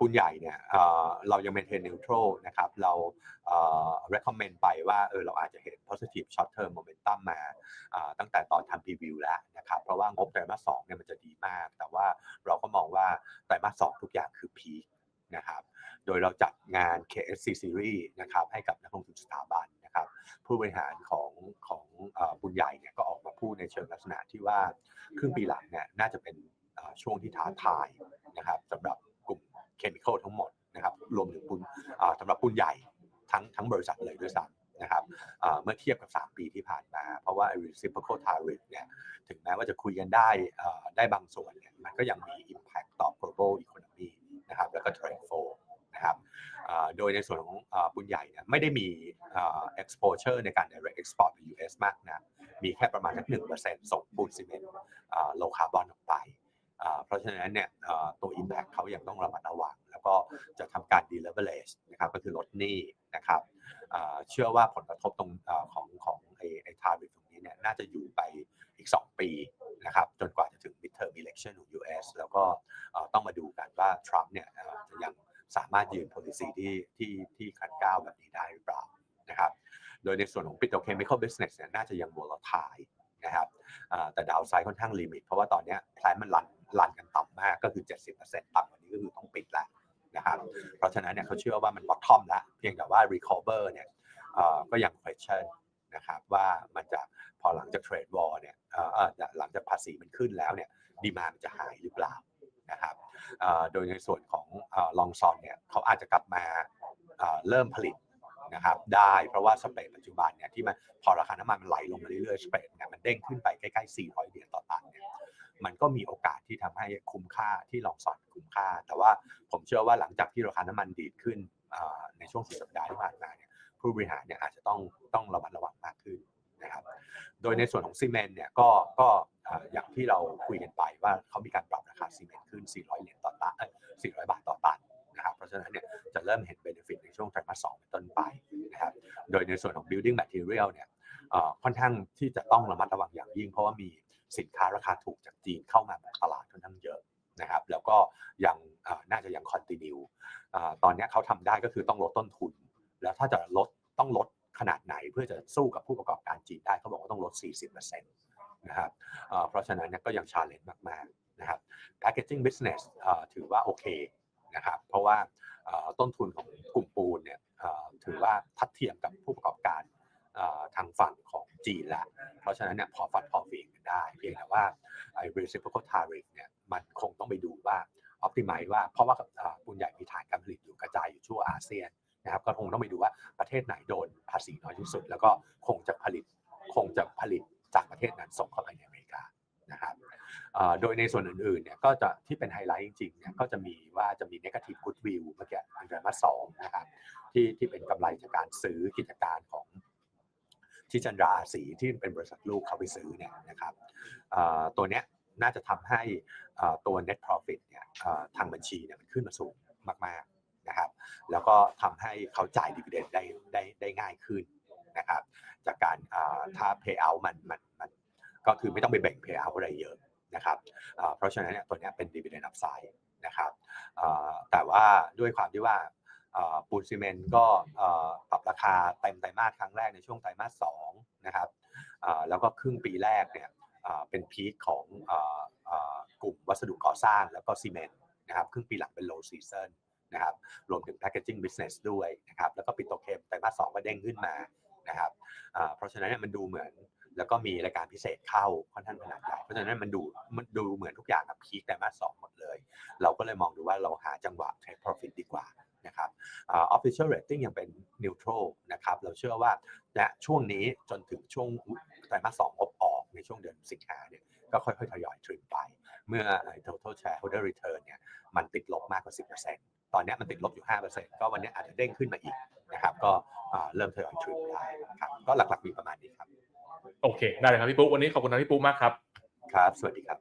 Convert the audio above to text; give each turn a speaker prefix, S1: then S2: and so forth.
S1: ปูนใหญ่เนี่ยเเรายัง maintain neutral นะครับเราเอ่อ recommend ไปว่าเออเราอาจจะเห็น positive short term momentum มาตั้งแต่ตอนทำ preview แล้วนะครับเพราะว่างบไตรมาสสองเนี่ยมันจะดีมาก แต่ว่าเราก็มองว่าไตรมาสสองทุกอย่างคือ peak นะครับโดยเราจัดงาน KSC Series นะครับให้กับนักลงทุนสถาบันนะครับผู้บริหารของของอบุญใหญ่เนี่ยก็ออกมาพูดในเชิงลักษณะที่ว่าครึ่งปีหลังเนี่ยน่าจะเป็นช่วงที่ท้าทายนะครับสำหรับ เคมีคอลทั้งหมดนะครับรวมถึงปุนอ่าสำหรับปุนใหญ่ทั้งทั้งบริษัทเลยด้วยซ้ำนะครับเมื่อเทียบกับ 3 ปีที่ผ่านมา เพราะว่า reciprocal tariff เนี่ยถึงแม้ว่าจะคุยกันได้ได้บางส่วนเนี่ยมันก็ยังมี impact ต่อ global economy นะครับแล้วก็ trade flow นะครับโดยในส่วนของปุนใหญ่เนี่ยไม่ได้มีอ่า exposure ในการ direct export ไป US มากนะมีแค่ประมาณสักหนึ่งเปอร์เซ็นต์ส่งปูนซีเมนต์อ่า low carbon ออกไป เพราะฉะนั้นเนี่ยตัว impact เขายังต้องระมัดระวัง แล้วก็จะทำการ deleverage นะครับก็คือลดหนี้นะครับเชื่อว่าผลกระทบตรงอของของไอ้ไอ้ tariff ตรงนี้เนี่ยน่าจะอยู่ไปอีก 2 ปีนะครับจนกว่าจะถึง midterm election ของ US แล้วก็ต้องมาดูกันว่า ทรัมป์เนี่ยจะยังสามารถยืน policy ที่ที่ที่ขัดก้าวแบบนี้ได้หรือเปล่านะครับโดยในส่วนของ petrochemical business เนี่ยน่าจะยัง volatile นะครับแต่ดาวไซด์ค่อนข้างลิมิต เพราะว่าตอนนี้แพลนมันรันรันกันต่ำมากก็คือ 70%ต่ำกว่านี้ก็คือต้องปิดแล้ว นะครับ เพราะฉะนั้นเนี่ยเขาเชื่อว่ามัน bottom แล้วเพียงแต่ว่า recover เนี่ยก็ยัง question นะครับว่ามันจะพอหลังจาก trade war เนี่ยหลังจากภาษีมันขึ้นแล้วเนี่ยดีมามันจะหายหรือเปล่านะครับโดยในส่วนของลองซอนเนี่ยเขาอาจจะกลับมาเริ่มผลิตนะครับได้เพราะว่าสเปรดปัจจุบันเนี่ยที่มันพอราคาน้ำมันมันไหลลงมาเรื่อยๆสเปรดเนี่ยมันเด้งขึ้นไปใกล้ๆ 400 เหรียญต่อตันเนี่ยมันก็มีโอกาสที่ทำให้คุ้มค่าที่ลองซอน ค่า แต่ว่าผมเชื่อว่าหลังจากที่ราคาน้ำมันดีดขึ้นในช่วงสุดสัปดาห์ที่ผ่านมาเนี่ยผู้บริหารเนี่ยอาจจะต้องต้องระมัดระวังมากขึ้นนะครับ โดยในส่วนของซีเมนต์เนี่ยก็ก็อย่างที่เราคุยกันไปว่าเขามีการปรับราคาซีเมนต์ขึ้น 400 เหรียญต่อตันเอ้ย400 บาทต่อตันนะครับ เพราะฉะนั้นเนี่ยจะเริ่มเห็นเบนฟิตในช่วงไตรมาสสองเป็นต้นไปนะครับ โดยในส่วนของ building material เนี่ยค่อนข้างที่จะต้องระมัดระวังอย่างยิ่ง เพราะว่ามีสินค้าราคาถูกจากจีนเข้ามาตลาดค่อนข้างเยอะ นะครับแล้วก็ยังน่าจะยัง continue เอ่อตอนนี้เขาทำได้ก็คือต้องลดต้นทุน แล้วถ้าจะลดต้องลดขนาดไหนเพื่อจะสู้กับผู้ประกอบการจีนได้เขาบอกว่าต้องลด 40%นะครับเพราะฉะนั้นก็ยังชาเลนจ์มากๆนะครับ packaging business เอ่อถือว่าโอเคนะครับเพราะว่าต้นทุนของกลุ่มปูนเนี่ยถือว่าทัดเทียมกับผู้ประกอบการทางฝั่งของจีนล้วเพราะฉะนั้นเนี่ยพอฟัดพอเฟียงกันได้ เพียงแต่ว่า ไอ้ reciprocal tariff เนี่ยมันคงต้องไปดูว่า optimize ว่าเพราะว่าเอ่อปูนใหญ่มีฐานการผลิตอยู่กระจายอยู่ทั่วอาเซียนนะครับก็คงต้องไปดูว่าประเทศไหนโดนภาษีน้อยที่สุด แล้วก็คงจะผลิตคงจะผลิตจากประเทศนั้นส่งเข้าไปในอเมริกานะครับโดยในส่วนอื่นๆเนี่ยก็จะที่เป็นไฮไลท์จริงๆเนี่ยก็จะมีว่าจะมี negative goodwill เมื่อกี้ในไตรมาสสองนะครับที่ที่เป็นกำไรจากการซื้อกิจการของ ที่จันดราสีที่เป็นบริษัทลูกเขาไปซื้อเนี่ยนะครับตัวเนี้ยน่าจะทำให้ตัว net profit เนี่ยทางบัญชีเนี่ยมันขึ้นมาสูงมากๆนะครับแล้วก็ทำให้เขาจ่ายดีเวเดนได้ได้ได้ง่ายขึ้นนะครับจากการอ่าถ้า pay out มันมันมันก็คือไม่ต้องไปแบ่ง pay out อะไรเยอะนะครับเพราะฉะนั้นเนี่ยตัวเนี้ยเป็นดีเวเดนอัพไซด์นะครับแต่ว่าด้วยความที่ว่า ปูนซีเมนต์ก็ปรับราคาเต็มไตรมาสครั้งแรกในช่วงไตรมาสสองนะครับแล้วก็ครึ่งปีแรกเนี่ยเป็นพีคของกลุ่มวัสดุก่อสร้างแล้วก็ซีเมนต์นะครับครึ่งปีหลังเป็น low season นะครับรวมถึง packaging business ด้วยนะครับแล้วก็ปิโตเคมไตรมาสสองก็เด้งขึ้นมานะครับเพราะฉะนั้นเนี่ยมันดูเหมือนแล้วก็มีรายการพิเศษเข้าค่อนข้างขนาดใหญ่เพราะฉะนั้นมันดูมันดูเหมือนทุกอย่างกับพีคไตรมาสสองหมดเลย เราก็เลยมองดูว่าเราหาจังหวะ trade profit ดีกว่า official rating ยังเป็น neutral นะครับเราเชื่อว่าณช่วงนี้จนถึงช่วงไตรมาสสองงบออกในช่วงเดือนสิงหาเนี่ยก็ค่อยๆทยอยทริมไป เมื่อไอ้ total shareholder return เนี่ยมันติดลบมากกว่า 10%ตอนเนี้ยมันติดลบอยู่ 5%ก็วันเนี้ยอาจจะเด้งขึ้นมาอีกนะครับก็อ่าเริ่มทยอยทริมได้ครับก็หลักๆมีประมาณนี้ครับ
S2: โอเค ได้เลยครับพี่ปุ๊วันนี้ขอบคุณนะพี่ปุ๊มากครับ
S1: ครับ สวัสดีครับ